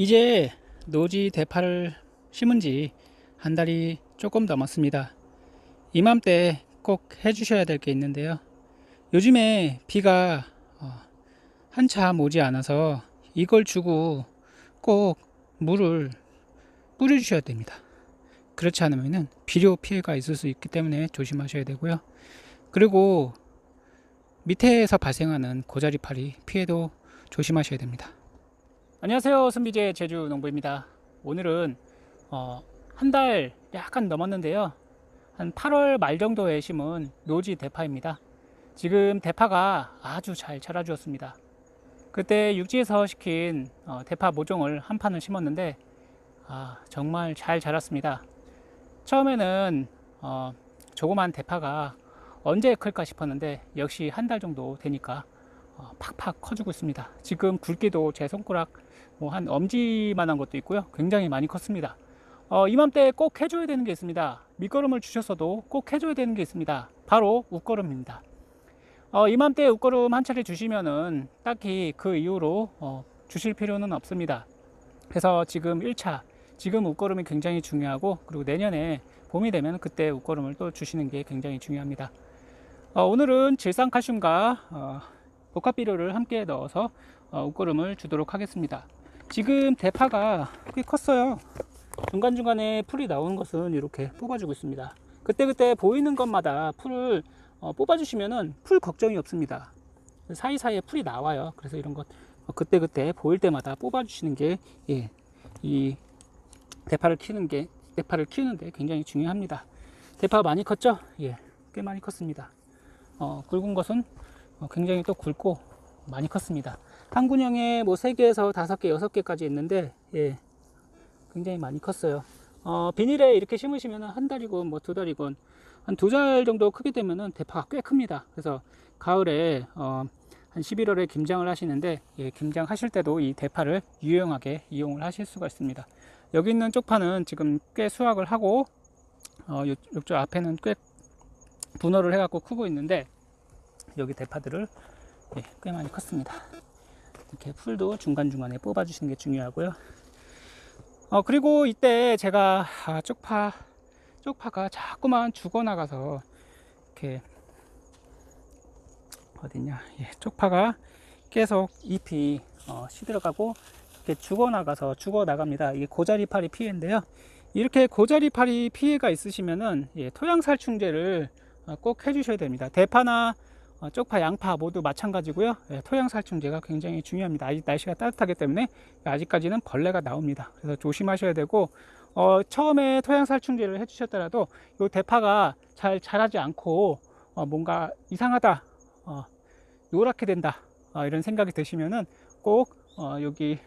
이제 노지 대파를 심은 지 한 달이 조금 넘었습니다. 이맘때 꼭 해주셔야 될 게 있는데요. 요즘에 비가 어, 한참 오지 않아서 이걸 주고 꼭 물을 뿌려주셔야 됩니다. 그렇지 않으면 비료 피해가 있을 수 있기 때문에 조심하셔야 되고요. 그리고 밑에서 발생하는 고자리파리 피해도 조심하셔야 됩니다. 안녕하세요. 선비제 제주 농부입니다. 오늘은 어, 한 달 약간 넘었는데요. 한 8월 말 정도에 심은 노지 대파입니다. 지금 대파가 아주 잘 자라 주었습니다. 그때 육지에서 시킨 어, 대파 모종을 한 판을 심었는데 아, 정말 잘 자랐습니다. 처음에는 어, 조그만 대파가 언제 클까 싶었는데 역시 한 달 정도 되니까 어, 팍팍 커지고 있습니다. 지금 굵기도 제 손가락 뭐 한 엄지만한 것도 있고요. 굉장히 많이 컸습니다. 어, 이맘때 꼭 해줘야 되는 게 있습니다. 밑거름을 주셨어도 꼭 해줘야 되는 게 있습니다. 바로 웃거름입니다. 어, 이맘때 웃거름 한 차례 주시면은 딱히 그 이후로 어, 주실 필요는 없습니다. 그래서 지금 1차, 지금 웃거름이 굉장히 중요하고 그리고 내년에 봄이 되면 그때 웃거름을 또 주시는 게 굉장히 중요합니다. 어, 오늘은 질산칼슘과 어, 복합비료를 함께 넣어서 어, 웃거름을 주도록 하겠습니다. 지금 대파가 꽤 컸어요. 중간중간에 풀이 나오는 것은 이렇게 뽑아주고 있습니다. 그때그때 보이는 것마다 풀을 어, 뽑아주시면은 풀 걱정이 없습니다. 사이사이에 풀이 나와요. 그래서 이런 것 어, 그때그때 보일 때마다 뽑아주시는 게, 예, 이 대파를 키우는 게, 대파를 키우는데 굉장히 중요합니다. 대파 많이 컸죠? 예, 꽤 많이 컸습니다. 어, 굵은 것은 어, 굉장히 또 굵고 많이 컸습니다. 한 군형에 뭐 3개에서 5개, 6개까지 있는데, 예, 굉장히 많이 컸어요. 어, 비닐에 이렇게 심으시면 한 달이건 뭐 두 달이건 한 두 달 정도 크게 되면은 대파가 꽤 큽니다. 그래서 가을에 어, 한 11월에 김장을 하시는데 예, 김장 하실 때도 이 대파를 유용하게 이용을 하실 수가 있습니다. 여기 있는 쪽파는 지금 꽤 수확을 하고 어, 요, 이쪽 앞에는 꽤 분할을 해갖고 크고 있는데 여기 대파들을 예, 꽤 많이 컸습니다. 이렇게 풀도 중간중간에 뽑아주시는 게 중요하고요. 어, 그리고 이때 제가 아, 쪽파, 쪽파가 자꾸만 죽어나가서 이렇게 어딨냐, 예, 쪽파가 계속 잎이 어, 시들어가고 이렇게 죽어나가서 죽어나갑니다. 이게 고자리파리 피해인데요. 이렇게 고자리파리 피해가 있으시면은 예, 토양살충제를 어, 꼭 해주셔야 됩니다. 대파나 어, 쪽파, 양파 모두 마찬가지고요. 예, 토양살충제가 굉장히 중요합니다. 아직 날씨가 따뜻하기 때문에 아직까지는 벌레가 나옵니다. 그래서 조심하셔야 되고 어, 처음에 토양살충제를 해주셨더라도 이 대파가 잘 자라지 않고 어, 뭔가 이상하다, 어, 노랗게 된다 어, 이런 생각이 드시면은 꼭 어, 여기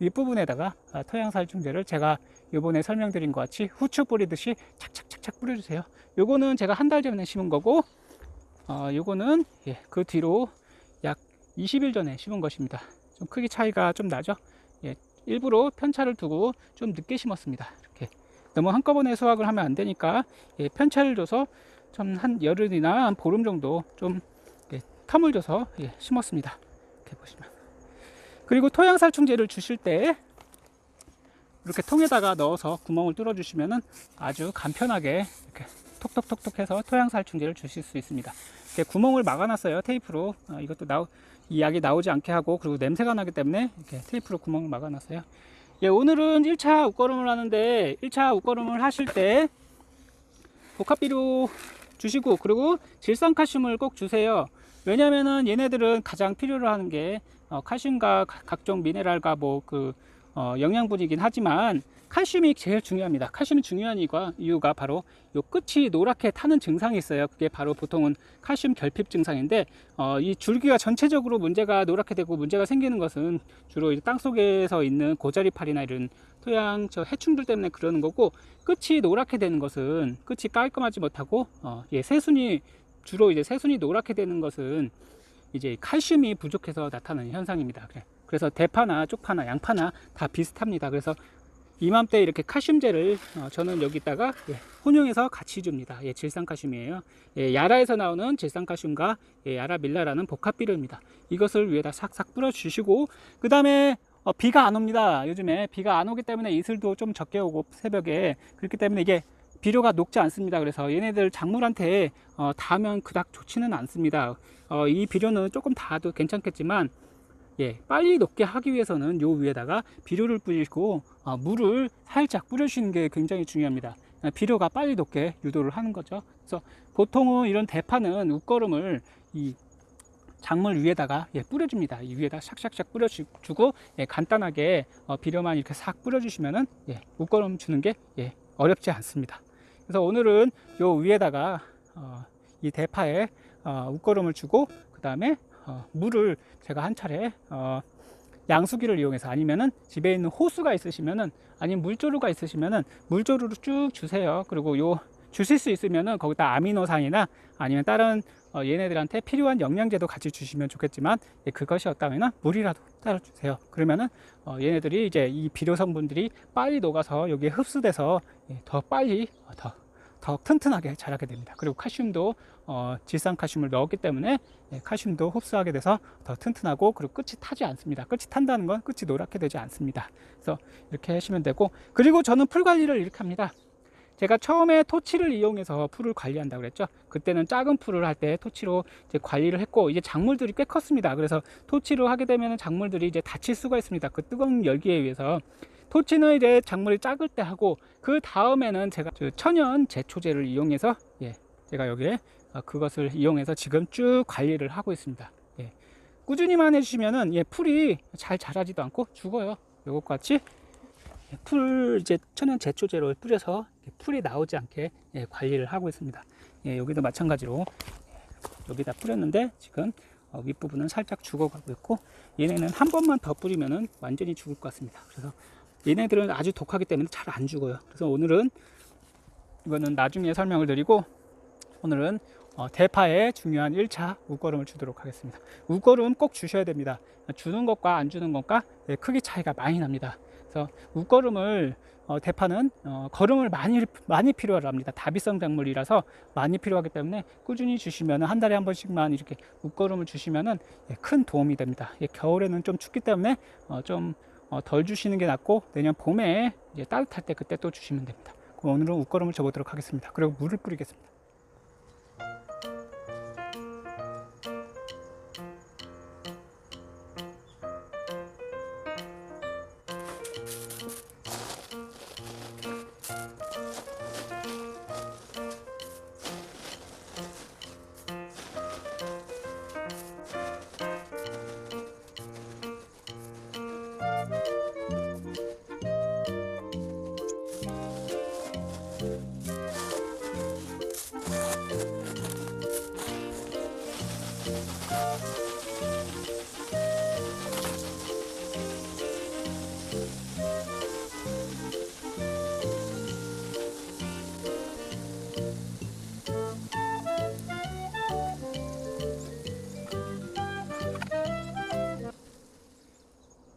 윗부분에다가 아, 토양살충제를 제가 이번에 설명드린 것 같이 후추 뿌리듯이 착착착착 뿌려주세요. 요거는 제가 한 달 전에 심은 거고 어, 요거는 예, 그 뒤로 약 20일 전에 심은 것입니다. 좀 크기 차이가 좀 나죠? 예, 일부러 편차를 두고 좀 늦게 심었습니다. 이렇게 너무 한꺼번에 수확을 하면 안 되니까 예, 편차를 줘서 좀 한 열흘이나 한 보름 정도 좀 예, 텀을 줘서 예, 심었습니다. 이렇게 보시면 그리고 토양살충제를 주실 때 이렇게 통에다가 넣어서 구멍을 뚫어 주시면은 아주 간편하게 이렇게 톡톡톡톡 해서 토양 살충제를 주실 수 있습니다. 이렇게 구멍을 막아놨어요. 테이프로. 어, 이것도 나오, 이 약이 나오지 않게 하고, 그리고 냄새가 나기 때문에 이렇게 테이프로 구멍을 막아놨어요. 예, 오늘은 1차 웃거름을 하는데, 1차 웃거름을 하실 때, 복합비료 주시고, 그리고 질산칼슘을 꼭 주세요. 왜냐면은 얘네들은 가장 필요로 하는 게, 어, 칼슘과 가- 각종 미네랄과 뭐 그, 어, 영양분이긴 하지만, 칼슘이 제일 중요합니다. 칼슘이 중요한 이유가, 바로 요 끝이 노랗게 타는 증상이 있어요. 그게 바로 보통은 칼슘 결핍 증상인데 어, 이 줄기가 전체적으로 문제가 노랗게 되고 문제가 생기는 것은 주로 땅 속에서 있는 고자리파리나 이런 토양 저 해충들 때문에 그러는 거고 끝이 노랗게 되는 것은 끝이 깔끔하지 못하고 어, 예, 새순이 주로 이제 새순이 노랗게 되는 것은 이제 칼슘이 부족해서 나타나는 현상입니다. 그래. 그래서 대파나 쪽파나 양파나 다 비슷합니다. 그래서 이맘때 이렇게 칼슘제를 어, 저는 여기다가 예, 혼용해서 같이 줍니다. 예, 질산칼슘이에요. 예, 야라에서 나오는 질산칼슘과 예, 야라밀라라는 복합비료입니다. 이것을 위에다 싹싹 뿌려주시고 그 다음에 어, 비가 안 옵니다. 요즘에 비가 안 오기 때문에 이슬도 좀 적게 오고 새벽에 그렇기 때문에 이게 비료가 녹지 않습니다. 그래서 얘네들 작물한테 어, 닿으면 그닥 좋지는 않습니다. 어, 이 비료는 조금 닿아도 괜찮겠지만 예, 빨리 녹게 하기 위해서는 요 위에다가 비료를 뿌리고 어, 물을 살짝 뿌려주시는 게 굉장히 중요합니다. 어, 비료가 빨리 녹게 유도를 하는 거죠. 그래서 보통은 이런 대파는 웃거름을 이 작물 위에다가 예, 뿌려줍니다. 이 위에다 샥샥샥 뿌려주고 예, 간단하게 어, 비료만 이렇게 싹 뿌려주시면은 예, 웃거름 주는 게 예, 어렵지 않습니다. 그래서 오늘은 요 위에다가 어, 이 대파에 어, 웃거름을 주고 그 다음에 어, 물을 제가 한 차례 어, 양수기를 이용해서 아니면은 집에 있는 호수가 있으시면은 아니면 물조루가 있으시면은 물조루를 쭉 주세요. 그리고 요 주실 수 있으면은 거기다 아미노산이나 아니면 다른 어, 얘네들한테 필요한 영양제도 같이 주시면 좋겠지만 예, 그것이 없다면은 물이라도 따라 주세요. 그러면은 어, 얘네들이 이제 이 비료 성분들이 빨리 녹아서 여기에 흡수돼서 예, 더 빨리 어, 더, 더 튼튼하게 자라게 됩니다. 그리고 칼슘도 어, 질산 칼슘을 넣었기 때문에 예, 칼슘도 흡수하게 돼서 더 튼튼하고 그리고 끝이 타지 않습니다. 끝이 탄다는 건 끝이 노랗게 되지 않습니다. 그래서 이렇게 하시면 되고 그리고 저는 풀 관리를 이렇게 합니다. 제가 처음에 토치를 이용해서 풀을 관리한다고 그랬죠. 그때는 작은 풀을 할 때 토치로 관리를 했고 이제 작물들이 꽤 컸습니다. 그래서 토치로 하게 되면 작물들이 이제 다칠 수가 있습니다. 그 뜨거운 열기에 의해서 토치는 이제 작물이 작을 때 하고 그 다음에는 제가 그 천연 제초제를 이용해서 예, 제가 여기에 어, 그것을 이용해서 지금 쭉 관리를 하고 있습니다. 예. 꾸준히만 해주시면은 예, 풀이 잘 자라지도 않고 죽어요. 요것 같이 예, 풀 이제 천연 제초제로 뿌려서 풀이 나오지 않게 예, 관리를 하고 있습니다. 예, 여기도 마찬가지로 여기다 뿌렸는데 지금 어, 윗부분은 살짝 죽어가고 있고 얘네는 한 번만 더 뿌리면은 완전히 죽을 것 같습니다. 그래서 얘네들은 아주 독하기 때문에 잘 안 죽어요. 그래서 오늘은 이거는 나중에 설명을 드리고 오늘은 어, 대파에 중요한 1차 우거름을 주도록 하겠습니다. 우거름 꼭 주셔야 됩니다. 주는 것과 안 주는 것과 예, 크기 차이가 많이 납니다. 그래서 우거름을 어, 대파는 어, 거름을 많이 많이 필요합니다. 다비성 작물이라서 많이 필요하기 때문에 꾸준히 주시면 한 달에 한 번씩만 이렇게 우거름을 주시면은 예, 큰 도움이 됩니다. 예, 겨울에는 좀 춥기 때문에 어, 좀 어, 덜 주시는 게 낫고 내년 봄에 따뜻할 때 그때 또 주시면 됩니다. 오늘은 우거름을 줘보도록 하겠습니다. 그리고 물을 뿌리겠습니다.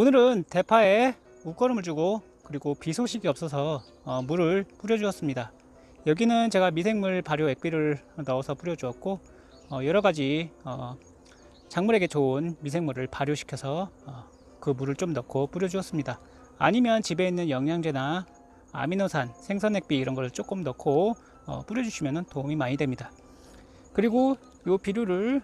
오늘은 대파에 웃거름을 주고 그리고 비 소식이 없어서 어, 물을 뿌려주었습니다. 여기는 제가 미생물 발효 액비를 넣어서 뿌려주었고 어, 여러 가지 어, 작물에게 좋은 미생물을 발효시켜서 어, 그 물을 좀 넣고 뿌려주었습니다. 아니면 집에 있는 영양제나 아미노산, 생선액비 이런 걸 조금 넣고 어, 뿌려주시면 도움이 많이 됩니다. 그리고 이 비료를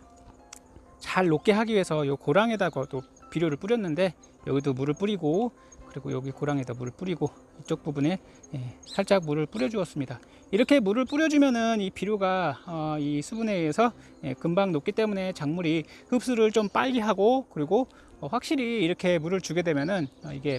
잘 녹게 하기 위해서 이 고랑에다가도 비료를 뿌렸는데 여기도 물을 뿌리고 그리고 여기 고랑에다 물을 뿌리고 이쪽 부분에 예, 살짝 물을 뿌려 주었습니다. 이렇게 물을 뿌려 주면은 이 비료가 어, 이 수분에 의해서 예, 금방 녹기 때문에 작물이 흡수를 좀 빨리 하고 그리고 어, 확실히 이렇게 물을 주게 되면은 어, 이게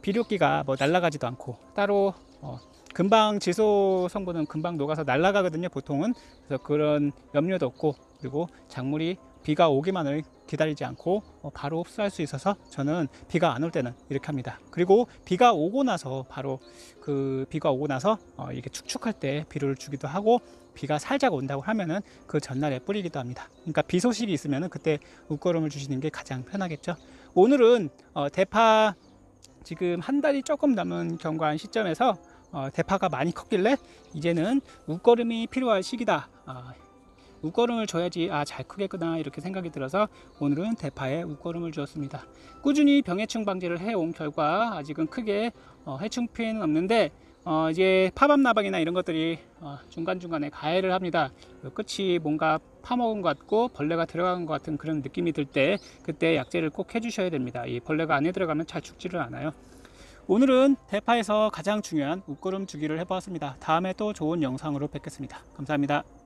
비료기가 뭐 날아가지도 않고 따로 어, 금방 지소 성분은 금방 녹아서 날아가거든요 보통은. 그래서 그런 염려도 없고 그리고 작물이 비가 오기만을 기다리지 않고 어, 바로 흡수할 수 있어서 저는 비가 안 올 때는 이렇게 합니다. 그리고 비가 오고 나서 바로 그 비가 오고 나서 어, 이렇게 축축할 때 비료를 주기도 하고 비가 살짝 온다고 하면은 그 전날에 뿌리기도 합니다. 그러니까 비 소식이 있으면은 그때 웃거름을 주시는 게 가장 편하겠죠. 오늘은 어, 대파 지금 한 달이 조금 남은 경과한 시점에서 어, 대파가 많이 컸길래 이제는 웃거름이 필요할 시기다. 어, 웃거름을 줘야지 아 잘 크겠구나 이렇게 생각이 들어서 오늘은 대파에 웃거름을 주었습니다. 꾸준히 병해충 방지를 해온 결과 아직은 크게 어, 해충 피해는 없는데 어, 이제 파밤나방이나 이런 것들이 어, 중간중간에 가해를 합니다. 그 끝이 뭔가 파먹은 것 같고 벌레가 들어간 것 같은 그런 느낌이 들 때 그때 약제를 꼭 해주셔야 됩니다. 이 벌레가 안에 들어가면 잘 죽지를 않아요. 오늘은 대파에서 가장 중요한 웃거름 주기를 해보았습니다. 다음에 또 좋은 영상으로 뵙겠습니다. 감사합니다.